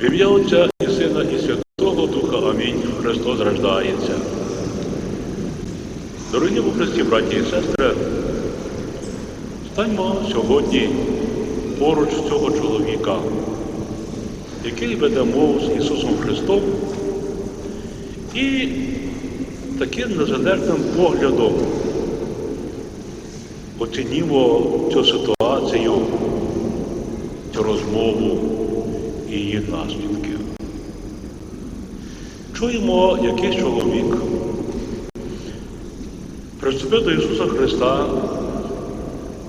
В ім'я Отця і Сина, і Святого Духа. Амінь. Христос рождається. Дорогі у Христі, браті і сестри, станьмо сьогодні поруч цього чоловіка, який веде мову з Ісусом Христом, і таким незалежним поглядом оцінімо цю ситуацію, цю розмову і її наслідки. Чуємо, якийсь чоловік приступив до Ісуса Христа,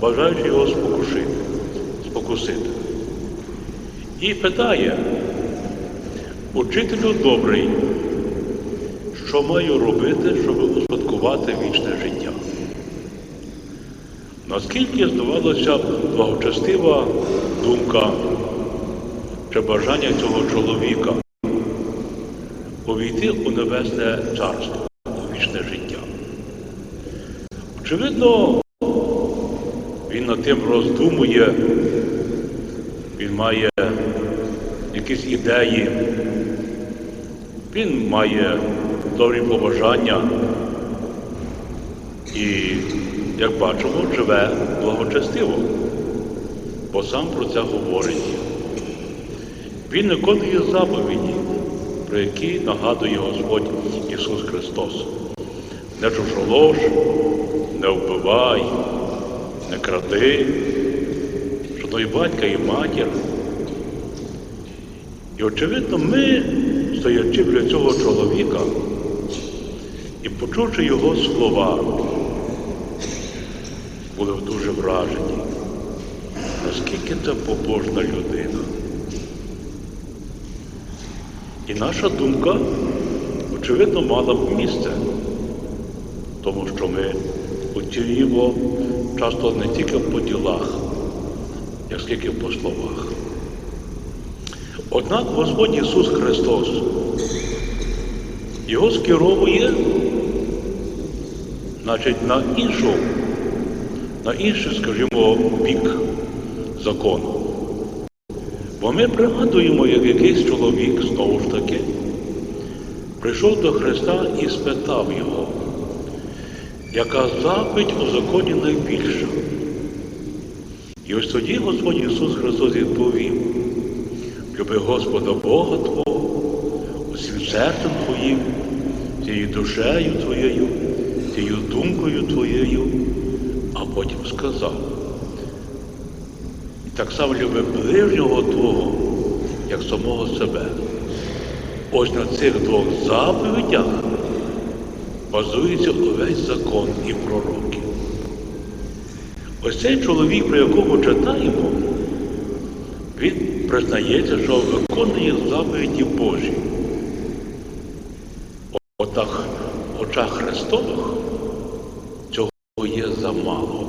бажаючи його спокушити, спокусити. І питає, учителю добрий, що маю робити, щоб успадкувати вічне життя? Наскільки здавалося б благочестива думка чи бажання цього чоловіка увійти у небесне царство, у вічне життя? Очевидно, він над тим роздумує, він має якісь ідеї, він має добрі побажання і, як бачимо, живе благочестиво, бо сам про це говорить. Він виконує заповіді, про які нагадує Господь Ісус Христос. Не чужолож, не вбивай, не кради, шануй батька і матір. І очевидно, ми, стоячи біля цього чоловіка і почувши його слова, були дуже вражені, наскільки це побожна людина. І наша думка, очевидно, мала б місце, тому що ми оцінюємо часто не тільки по ділах, як скільки по словах. Однак Господь Ісус Христос його скеровує значить, на іншу, на інший, скажімо, бік закону. Бо ми пригадуємо, як якийсь чоловік, знову ж таки, прийшов до Христа і спитав його, яка заповідь у законі найбільша. І ось тоді Господь Ісус Христос відповів, люби Господа Бога Твого, усім серцем Твоїм, цією душею Твоєю, цією думкою Твоєю, а потім сказав. Так само люби ближнього Твого, як самого себе. Ось на цих двох заповідях базується увесь закон і пророки. Ось цей чоловік, про якого читаємо, він признається, що виконує заповіді Божі. Отак в очах Христових цього є замало.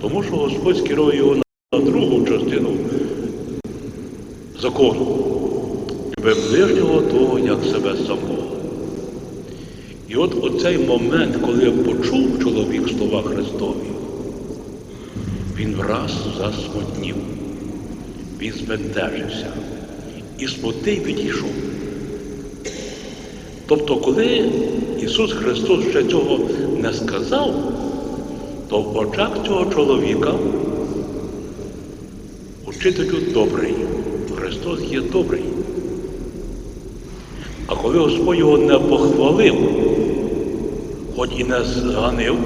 Тому що Господь скерує його на другу частину закону. Люби ближнього того, як себе самого. І от оцей момент, коли почув чоловік слова Христові, він враз засмутнів, він збентежився і смутий відійшов. Тобто, коли Ісус Христос ще цього не сказав, то в очах цього чоловіка учителю добрий. Христос є добрий. А коли Господь його не похвалив, хоч і не зганив,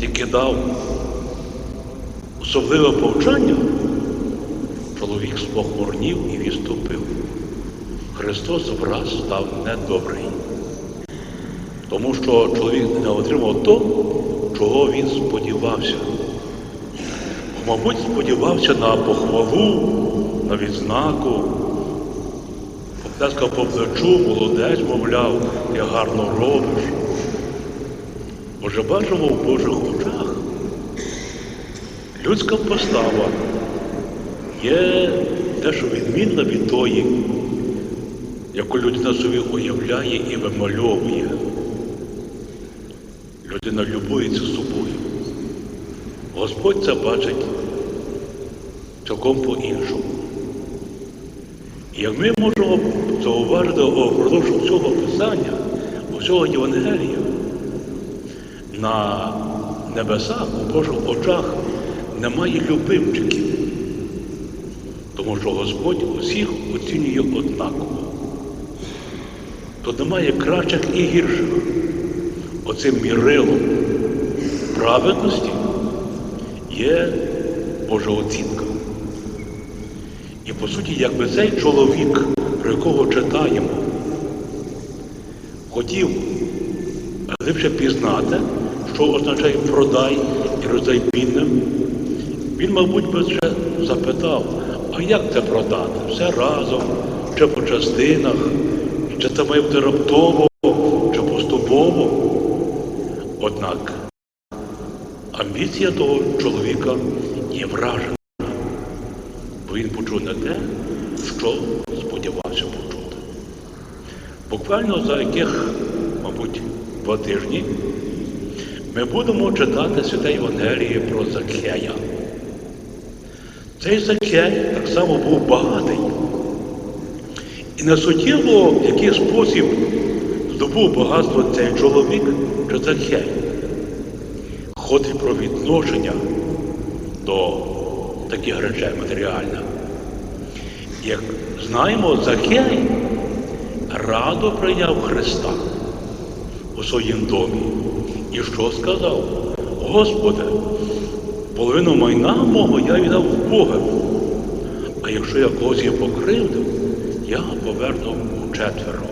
тільки дав особливе повчання, чоловік спохмурнів і відступив. Христос враз став недобрий. Тому що чоловік не отримав то, чого він сподівався. Мабуть, сподівався на похвалу, на відзнаку. Поплескав по плечу, молодець, мовляв, я гарно робиш. Отже, бачимо в Божих очах. Людська постава є дещо відмінна від тої, яку людина собі уявляє і вимальовує. Людина любується собою. Господь це бачить цілком по-іншому. Як ми можемо зауважити впродовж цього писання, усього Євангелія, на небесах, у Божих очах немає любимчиків, тому що Господь усіх оцінює однаково. Тут немає кращих і гірших. Оцим мірилом праведності є Божа оцінка. По суті, якби цей чоловік, про якого читаємо, хотів глибше пізнати, що означає продай і роздай бідним, він, мабуть, би ще запитав, а як це продати? Все разом, чи по частинах, чи це має бути раптово, чи поступово. Однак амбіція того чоловіка є вражена, бо він почув не те, що сподівався почути. Буквально за яких, мабуть, два тижні ми будемо читати святе Євангеліє про Закхея. Цей Закхей так само був багатий. І не суттєво, в який спосіб здобув багатство цей чоловік чи Закхей. Ходить про відношення до таких речей матеріальних. Як знаємо, Закхей радо прийняв Христа у своїм домі. І що сказав? Господи, половину майна мого я віддав Бога. А якщо я когось і покривдив, я поверну у четверо.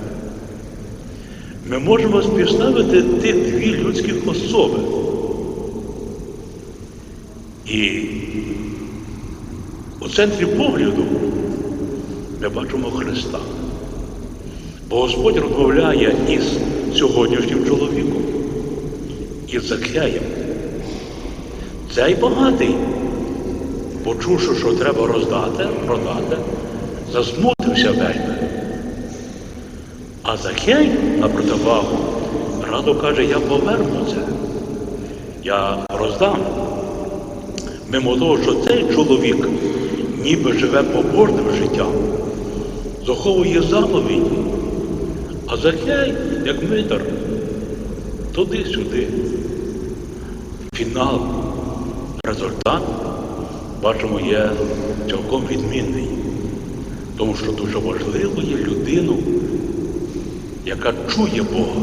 Ми можемо співставити ті дві людські особи. І у центрі погляду ми бачимо Христа. Бо Господь розмовляє із сьогоднішнім чоловіком, із Закхеєм. Цей багатий, почувши, що треба роздати, продати, засмутився вельми. А Закхей, на противагу, радо каже, я поверну це, я роздам. Мимо того, що цей чоловік ніби живе побожним життям, заховує заповіді, а Захей, як митар, туди-сюди. Фінал, результат, бачимо, є цілком відмінний. Тому що дуже важливо є людину, яка чує Бога,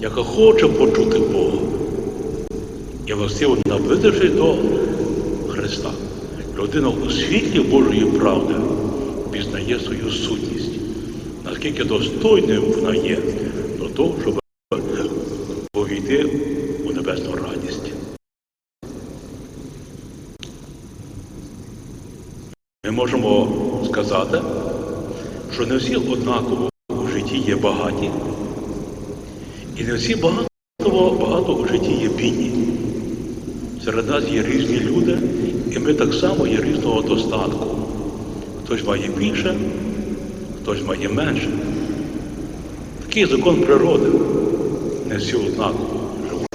яка хоче почути Бога. І властиво наблизившись до Христа, людина у світлі Божої правди пізнає свою сутність, наскільки достойним вона є до того, щоб увійти у небесну радість. Ми можемо сказати, що не всі однаково у житті є багаті, і не всі багато, багато у житті є бідні. Серед нас є різні люди, і ми так само є різного достатку. Хтось має більше, хтось має менше. Такий закон природи. Не всі однаково живуть.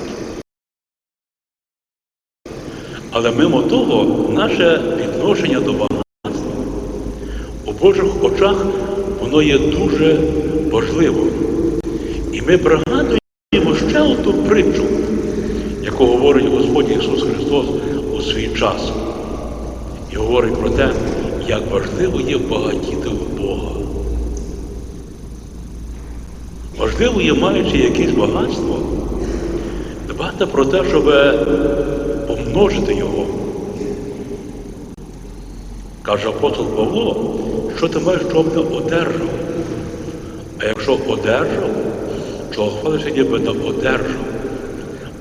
Але мимо того, наше відношення до багатства у Божих очах воно є дуже важливим. І ми пригадуємо ще одну притчу, яку говорить Господь Ісус Христос у свій час. І говорить про те, як важливо є багатіти в Бога. Важливо є, маючи якесь багатство, дбати про те, щоб помножити його. Каже апостол Павло, що ти маєш, щоб не одержав. А якщо одержав, чого хвалишся, ніби не одержав.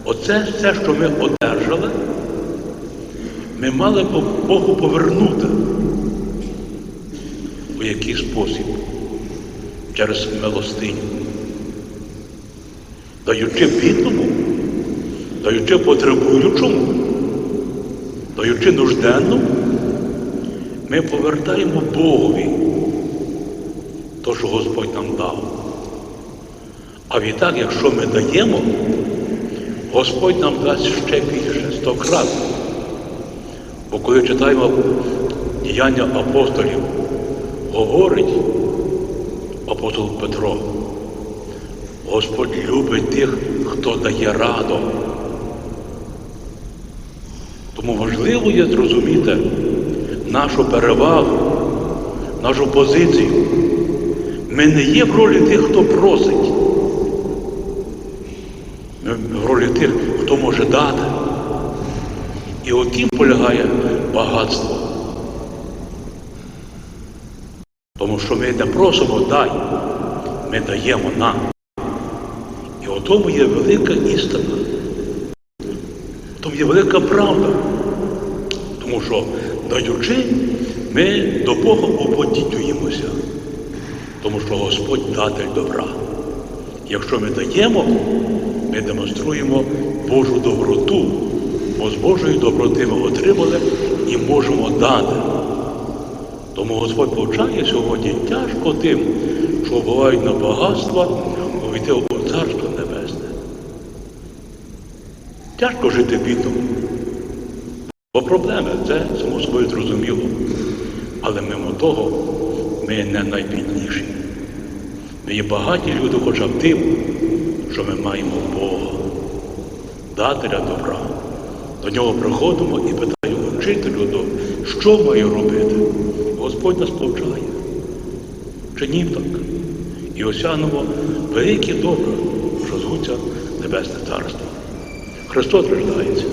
Оце все, що ми одержали, ми мали Богу повернути. У який спосіб? Через милостиню. Даючи бідному, даючи потребуючому, даючи нужденному, ми повертаємо Богові то, що Господь нам дав. А відтак, якщо ми даємо, Господь нам дасть ще більше, стократно. Бо коли читаємо діяння апостолів, говорить апостол Петро. Господь любить тих, хто дає раду. Тому важливо є зрозуміти нашу перевагу, нашу позицію. Ми не є в ролі тих, хто просить. В ролі тих, хто може дати. І отім полягає багатство. Тому що ми не просимо дай, ми даємо нам. І у тому є велика істина. В тому є велика правда. Тому що, даючи, ми до Бога уподібнюємося. Тому що Господь датель добра. Якщо ми даємо, ми демонструємо Божу доброту, бо з Божої доброти ми отримали і можемо дати. Тому Господь повчає сьогодні тяжко тим, що бувають на багатства, увійти у Царство Небесне. Тяжко жити бідному. Бо проблеми це само собою зрозуміло. Але мимо того ми не найбідніші. Ми є багаті люди хоча б тим, що ми маємо Бога, дателя добра. До нього приходимо і питаємо вчителю, що маю робити? Господь нас повчає. Чинім так. І осянемо великі добра, що звуться Небесне Царство. Христос рождається.